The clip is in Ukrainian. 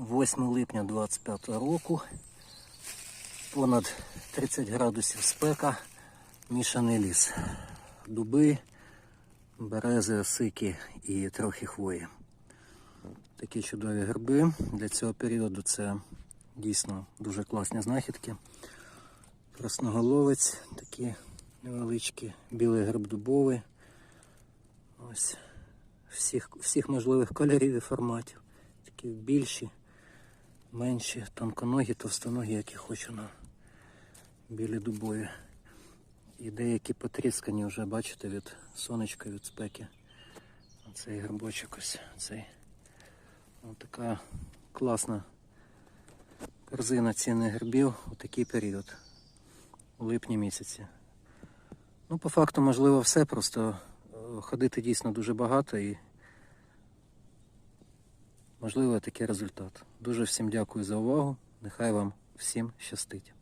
8 липня 25 року. Понад 30 градусів спека, мішаний ліс. Дуби, берези, осики і трохи хвої. Такі чудові гриби. Для цього періоду це дійсно дуже класні знахідки. Красноголовець, такі невеличкі, білий гриб дубовий. Ось всіх, всіх можливих кольорів і форматів. Такі більші, менші, тонконогі, товстоногі, які хочу на білі дубові. І деякі потріскані вже, бачите, від сонечка, від спеки. Оцей грибочок ось цей. Ось така класна корзина цінних грибів у такий період, у липні місяці. Ну, по факту, можливо, все, просто е, ходити дійсно дуже багато і можливо такий результат. Дуже всім дякую за увагу. Нехай вам всім щастить.